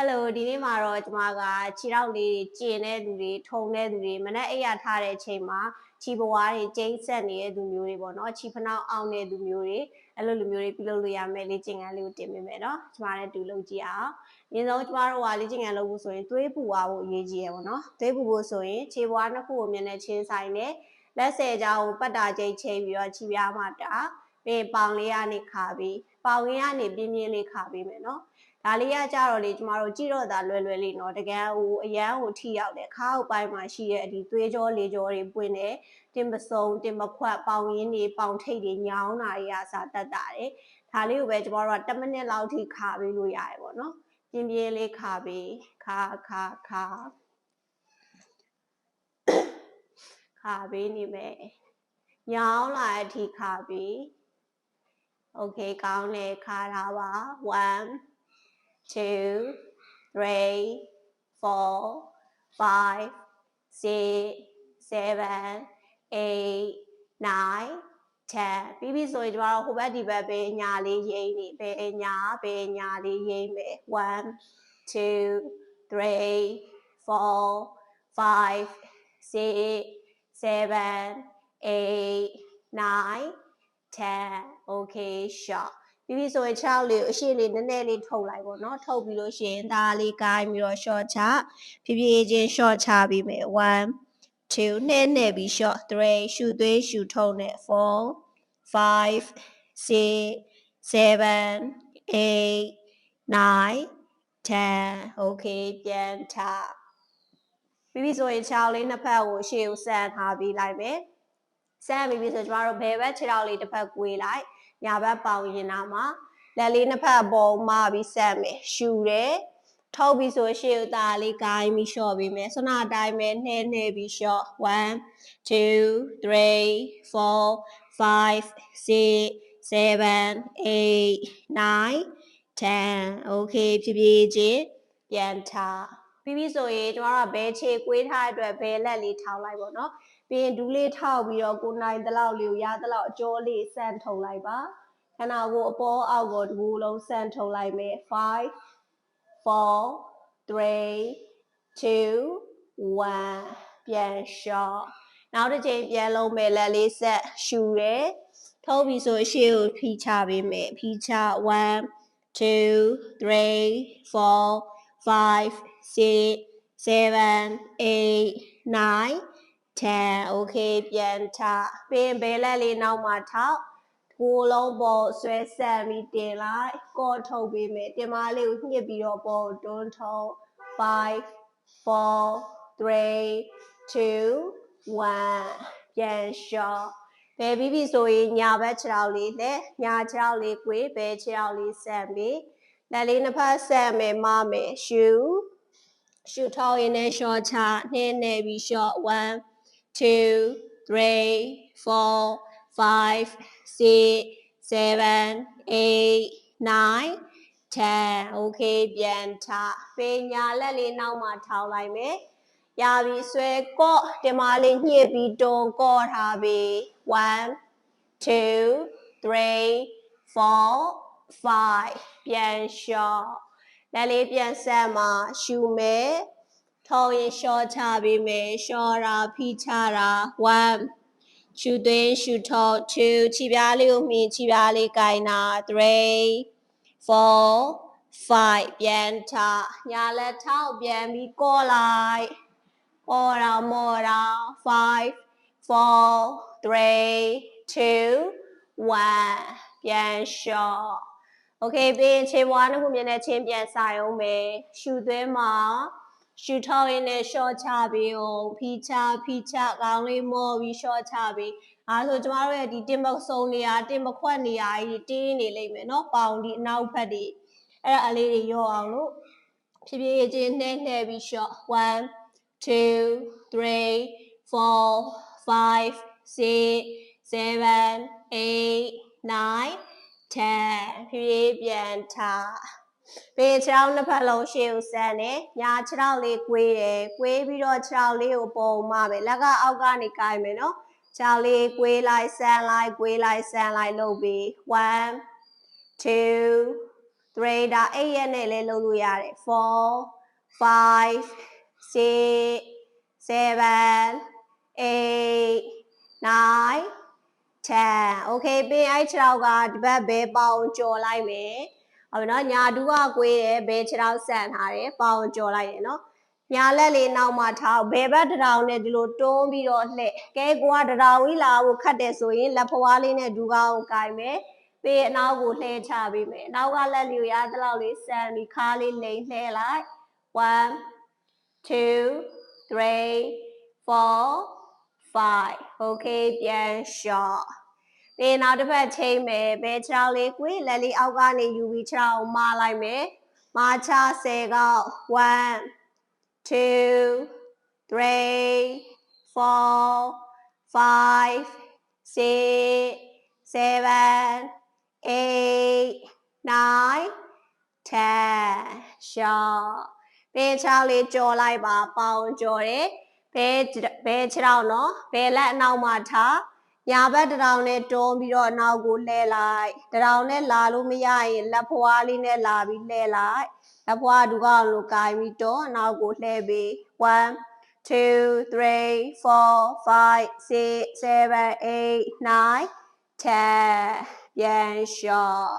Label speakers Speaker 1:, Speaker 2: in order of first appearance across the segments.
Speaker 1: Hello ဒီနေ့မှာတော့ကျွန်မကခြေထောက်လေးတွေကျင်တဲ့လူတွေထုံတဲ့လူတွေမနဲ့အိပ်ရထားတဲ့အချိန်မှာခြေပွားတွေကျိန်းဆက်နေတဲ့လူမျိုးတွေပေါ့နော်ခြေဖနှောက်အောင်တဲ့လူမျိုးတွေအဲ့လိုလူမျိုးတွေပြုလုပ်လို့ရမယ်လေ့ကျင့်ခန်းလေးကိုတင်ပေးမယ်နော်ကျွန်မလည်းတူလုပ်ကြည့်အောင်အရင်ဆုံးကျွန်မတို့ကလေ့ကျင့်ခန်းလုပ်ဖို့ဆိုရင်သွေးပူသွားဖို့အရေးကြီးရပေါ့နော်သွေးပူဖို့ဆိုရင်ခြေပွားနှစ်ခုကိုမျက်နှာချင်းဆိုင်နဲ့လက်ဆယ်ကြားကိုပတ်တာကျိတ်ချိန်ပြီးတော့ခြေပြားမှာတာပြီးပေါင်လေးကနေခါပြီးပေါင်ရင်းကနေပြင်းပြင်းလေးခါပြီးမယ်နော် ဒါလေးကကြတော့လေကျမတို့ကြည့်တော့တာလွယ်လွယ်လေးเนาะတကယ်ဟိုအရန်ဟိုထိရောက်တယ်ခါအုပ်ပိုင်းမှာရှိတဲ့ဒီသွေးကြောလေကြောတွေပွင့်တယ်တင်ပစုံတင်မခွက်ပေါင်ရင်းတွေပေါင်ထိပ်တွေညောင်းတာတွေအစားတက်တာတယ်ဒါလေးကိုပဲကျမတို့က10မိနစ်လောက်ထိခါပေးလို့ရတယ်ပေါ့နော်ပြင်းပြင်းလေးခါပေးခါခါခါခါပေးနေမယ်ညောင်းလာတဲ့အထိခါပေးโอเคကောင်းတယ်ခါထားပါ1 two, three, four, five, six, seven, eight, nine, ten ပြီးပြီဆိုရင်ကျမတို့ဟိုဘက်ဒီဘက်ပဲညာလေးရိမ့်နေပဲညာပဲညာလေးရိမ့်မယ်1 ni 3 4 5 6 li ye me. One, two, three, four, five, six, seven, eight, nine, ten. okay shot ပြီးပြီဆိုရင်6လေးကိုအရှိလေးနည်းနည်းလေးထုတ်လိုက်ပေါ့နော်ထုတ်ပြီးလို့ရှိရင်ဒါလေးကိုင်းပြီးတော့ short ချဖြည်းဖြည်းချင်း short ချပြီးမယ်1 2နဲ့နဲ့ပြီး short 3ရှူသွေးရှူထုတ်နဲ့4 5 6 7 8 9 10 okay ပြန်ထပြီးပြီဆိုရင်6လေးနှစ်ဖက်ကိုရှေ့ကိုဆန်ထားပြီးလိုက်မယ် ဆန်ပြီးပြီဆိုကျမတို့ဘယ်ဘက်ခြေထောက်လေးတစ်ဖက်ကွေးလိုက်ညာဘက်ပေါင်ရင်နာမှာလက်လေးနှစ်ဖက်အပေါ်မှာပြီးဆက်မယ်ရှူတယ်ထုတ်ပြီးဆိုရှေ့ဦးသားလေးကိုင်းပြီးလျှော့ပေးမယ်ဆွနာအတိုင်းပဲနှဲနှဲပြီးလျှော့1 2 3 4 5 6 7 8 9 10 okay ဖြည်းဖြည်းချင်းပြန်ထားပြီးပြီဆိုရင်ကျမတို့ကဘဲခြေကွေးထားတဲ့အတွက်ဘဲလက်လေးထောက်လိုက်ပေါ့နော် ပြီးရင်ဒူးလေးထောက်ပြီးတော့ကိုနိုင်တလောက်လေးကိုရတလောက်အကျော်လေးဆန့်ထုံလိုက်ပါခန္ဓာကိုယ်အပေါ်အောက်ကိုတကူလုံးဆန့်ထုံလိုက်မယ်5 4 3 2 1ပြန်လျှော့နောက်တစ်ချိန်ပြန်လုံးမယ်လက်လေးဆက်ရှူရယ်ထုတ်ပြီးဆိုရှေ့ကိုဖိချပေးမယ်ဖိချ1 2 3 4 5 6 7 8 9 10 okay ပြန်ထပြီးဘဲလက်လေးနောက်မှာထောက်ကိုလုံးပေါ်ဆွဲဆက်ပြီးတင်လိုက်ကော့ထုတ်ပေးမယ်တင်မလေးကိုညှစ်ပြီးတော့ပေါ်တွန်းထုတ်5 4 3 2 1ပြန်လျှော့ဘယ်ပြီးပြီဆိုရင်ညာဘက်ခြေထောက်လေးနဲ့ညာခြေထောက်လေးကိုဘယ်ခြေထောက်လေးဆက်ပြီးလက်လေးနှစ်ဖက်ဆက်မယ်မမယ်ရှူရှူထောက်ရင်လည်းရှော့ချနှင်းနေပြီးရှော့1 two, three, four, five, six, seven, eight, nine, ten. Okay ပြန်ထပေးညာလက်လေးနောက်မှာထောင်းလိုက်မယ်။ရပြီဆွဲကော့တင်မလေးညှစ်ပြီးတွန်းကော့ထားပြီး1 2 3 4 5ပြန်လျှော့လက်လေးပြန်ဆက်မှာရှူမယ်။ ထုံရင်လျှော့ချပေးမယ်လျှော့တာဖိချတာ1 shoot သွင်း shoot ထုတ် two ခြေပြားလေးကိုမှင်ခြေပြားလေးကင်တာ3 4 5ပြန်ထညာလက်ထောက်ပြန်ပြီးကောလိုက်ကောတာမောတာ5 four, three, two, one. ပြန်လျှော့ Okay ပြီးရင်ခြေဘွားနှစ်ခုမြင်တဲ့ချင်းပြန်စရုံးမယ်ရှူသွင်းမှာ ရှူထောက်ရင်းနဲ့ရှော့ချပြီးအောင်ဖီချဖီချကောင်းလေးမော်ပြီးရှော့ချပြီးအားဆိုကျမတို့ရဲ့ဒီတင်မဆုံနေရာတင်မခွက်နေရာကြီးတင်းနေလိမ့်မယ်နော်ပေါင်ဒီအနောက်ဖက်ဒီအဲ့ဒါအလေးတွေရောအောင်လို့ဖြည်းဖြည်းချင်းနှဲနှဲပြီးရှော့1 2 3 4 5 6 7 8 9 10ဖြည်းဖြည်းပြန်ထား ဘေးခြေထောက်နှစ်ဖက်လုံးရှေ့ကိုဆန်တယ်ညာခြေထောက်လေးကွေးတယ်ကွေးပြီးတော့ခြေထောက်လေးကိုပုံမှပဲလက်ကအောက်ကနေကိုင်မယ်နော်ခြေထောက်လေးကွေးလိုက်ဆန်လိုက်ကွေးလိုက်ဆန်လိုက်လုပ်ပြီး1 2 3ဒါ8ရက်နဲ့လည်းလုပ်လို့ရတယ်4 5 6 7 8 9 10 okay ပြီးအဲ့6ကဒီဘက်ဘဲပေါင်ကြော်လိုက်မယ် ဟုတ်ပြီနော်ညာဒူးကကွေးတယ်ဘဲ6ဆန်ထားတယ်ပေါင်ကြော်လိုက်တယ်နော်ညာလက်လေးနောက်မှထားဘယ်ဘက်တရောင်နဲ့ဒီလိုတွန်းပြီးတော့လှည့်ကဲကိုကတရောင်ကြီးလာဖို့ခတ်တယ်ဆိုရင်လက်ဖွားလေးနဲ့ဒူးကောင်းကိုကင်မယ်ပြီးအနောက်ကိုလှည့်ချပေးမယ်အနောက်ကလက်လေးကိုရသလောက်လေးဆန်ပြီးခါလေးလိမ်လှည့်လိုက်1 2 3 4 5 okay ပြန်လျှော့ ပြီးနောက်တစ်ဖက်ချိန်မယ်ဘယ်ခြေထောက်လေးကွေးလက်လေးအောက်ကနေယူပြီးခြေထောက်ကိုမလိုက်မယ်မချ10ကောက်1 2 3 4 5 6 7 8 9 10 short ပေးချောင်းလေးကြော်လိုက်ပါပေါင်ကြော်တယ်ဘဲဘဲခြေထောက်နော်ဘဲလက်အနောက်မှာထား ညာဘက်တစ်ထောင်နဲ့တွန်းပြီးတော့အနောက်ကိုလှည့်လိုက်တစ်ထောင်နဲ့လာလို့မရရင်လက်ဖွားလေးနဲ့လာပြီးလှည့်လိုက်လက်ဖွားဒူကောင်လိုကိုင်းပြီးတော့အနောက်ကိုလှည့်ပြီး1 2 3 4 5 6 7 8 9 10ပြန်လျှော့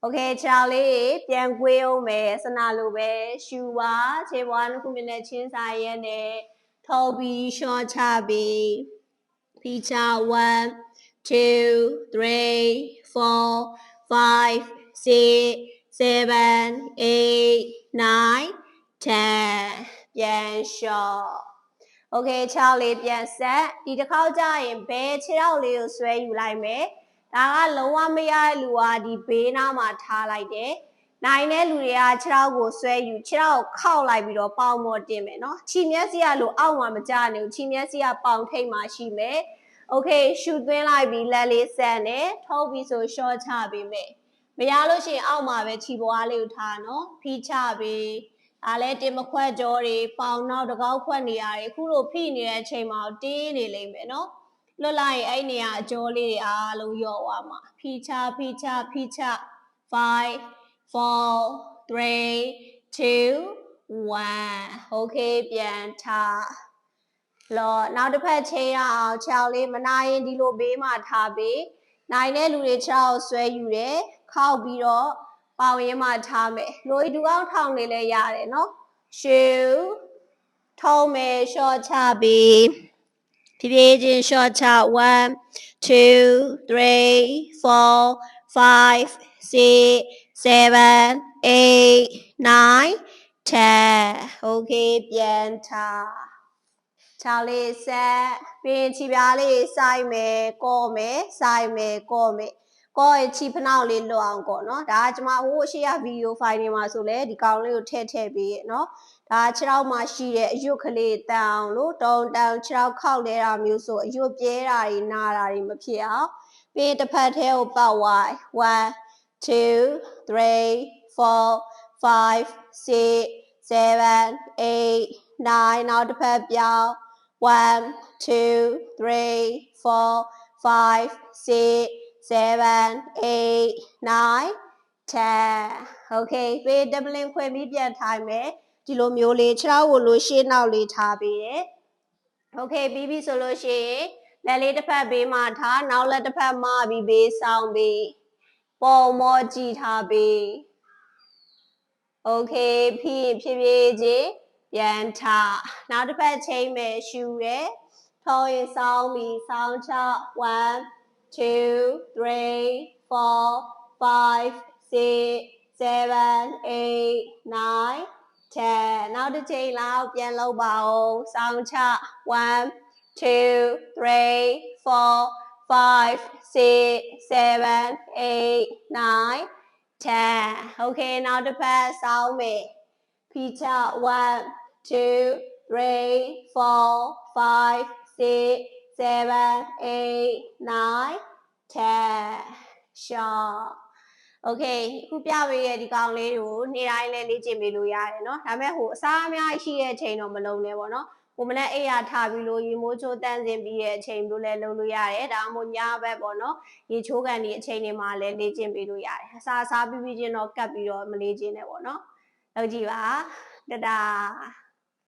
Speaker 1: โอเคခြေောက်လေးပြန်ကွေးအောင်မယ်စနာလိုပဲရှူပါခြေပွားတစ်ခုမြနဲ့ချင်းစာရဲနဲ့ထော်ပြီးရှော့ချပြီး Teacher one, two, three, four, five, six, seven, eight, nine, ten ပြန်လျှော့ Okay 6လေးပြန်ဆက်ဒီတစ်ခေါက်ကျရင်ဘယ်6ထောက်လေးကိုဆွဲယူလိုက်မယ်ဒါကလုံးဝမရတဲ့လူကဒီဘေးနားမှာထားလိုက်တယ် နိုင်တဲ့လူတွေကခြေထောက်ကိုဆွဲယူခြေထောက်ကိုခောက်လိုက်ပြီးတော့ပေါင်ပေါ်တင်မယ်နော်ခြိမျက်စိကလို့အောက်မှာမကျနေဘူးခြိမျက်စိကပေါင်ထိပ်မှာရှိမယ်โอเคရှူသွင်းလိုက်ပြီးလက်လေးဆန်တယ်ထုတ်ပြီးဆိုရှော့ချပေးမယ်မရလို့ရှိရင်အောက်မှာပဲခြိပွားလေးကိုထားနော်ဖိချပြီးဒါလည်းတင်မခွက်ကြောတွေပေါင်နောက်တကောက်ခွက်နေရတယ်အခုလိုဖိနေတဲ့အချိန်မှာတင်းနေလိမ့်မယ်နော်လွတ်လိုက်ရင်အဲ့နေရာအကျော်လေးတွေအားလုံးယော့သွားမှာဖိချဖိချဖိချ5 4 3 2 1 okay ပြန်ထားလောနောက်တစ်ဖက်ချိန်ရအောင်ခြေောက်လေးမနာရင်ဒီလိုဘေးမှာထားပြီးနိုင်တဲ့လူတွေခြေောက်ဆွဲယူတယ်ခောက်ပြီးတော့ပေါင်ရင်းမှာထားမယ်လိုဒူအောင်ထောင်နေလဲရတယ်နော်ရှူထုံးမယ်ရှော့ချပြီးဖြည်းဖြည်းချင်းရှော့ချ1 2 3 4 5 6 7 8 9 10 okay ပြန်ထားချောင်းလေးဆက်ပြီးခြေပြားလေးစိုက်မယ်ကော့မယ်စိုက်မယ်ကော့မယ်ကောရဲ့ချီဖနောက်လေးလွတ်အောင်ကောနော်ဒါကကျွန်မဟိုအရှိရဗီဒီယိုဖိုင်တွေမှာဆိုလဲဒီကောင်လေးကိုထည့်ထည့်ပေးရနော်ဒါခြေထောက်မှာရှိတဲ့အယွတ်ကလေးတန်အောင်လို့တုံတန်ခြေထောက်ခောက်လဲတာမျိုးဆိုအယွတ်ပြဲတာတွေနာတာတွေမဖြစ်အောင်ပြီးတစ်ဖက်ထဲကိုပတ်ဝိုင်း1 2 3 4 5 6 7 8 9နောက်တစ်ဖက်ပြောင်း1 2 3 4 5 6 7 8 9 10 okay ပေးဒဘလင်ခွဲပြီးပြန်ထိုင်မယ်ဒီလိုမျိုးလေးခြေထောက်ကိုလို့ရှေ့နောက်လေးထားပေးတယ် okay ပြီးပြီဆိုလို့ရှိရင်လက်လေးတစ်ဖက်ဘေးမှာထားနောက်လက်တစ်ဖက်မှပြီးဘေးဆောင်ပြီး ပုံမောကြည့်ထားပြီး okay ဖြစ်ဖြစ်ဖြစ်ချင်းပြန်ထားနောက်တစ်ဖက်ချိန်မယ်ရှူရယ်ထောရင်ဆောင်းပြီးဆောင်းချ1 two, three, four, five, six, seven, eight, nine, ten နောက်တစ်ချိန်လောက်ပြန်လုပ်ပါဦးစောင်းချ1 2 3 4 5 6 7 8 9 10 okay နောက်တစ်ဖက်စောင်းမယ်ဖီချ1 2 3 4 5 6 seven, eight, nine, ten, short. Okay ခုပြပေးရဲ့ဒီကောင်လေးကိုနေ့တိုင်းလဲလေ့ကျင့်ပေးလို့ရတယ်เนาะဒါပေမဲ့ဟိုအစားအများကြီးရှိတဲ့ချိန်တော့မလုံးနဲ့ပေါ့เนาะ ကိုမနဲ့အိယာထားပြီးလို့ရေမိုးချိုးတန်းစင်ပြီးရဲ့အချိန်တို့လည်းလုပ်လို့ရတယ်ဒါမှမဟုတ်ညဘက်ပေါ့နော်ရေချိုးကန်ဒီအချိန်တွေမှာလည်းလေ့ကျင့်ပေးလို့ရတယ်အစာစားပြီးပြီးချင်းတော့ကတ်ပြီးတော့မလေ့ကျင့်နဲ့ပေါ့နော်လုပ်ကြည့်ပါတဒါ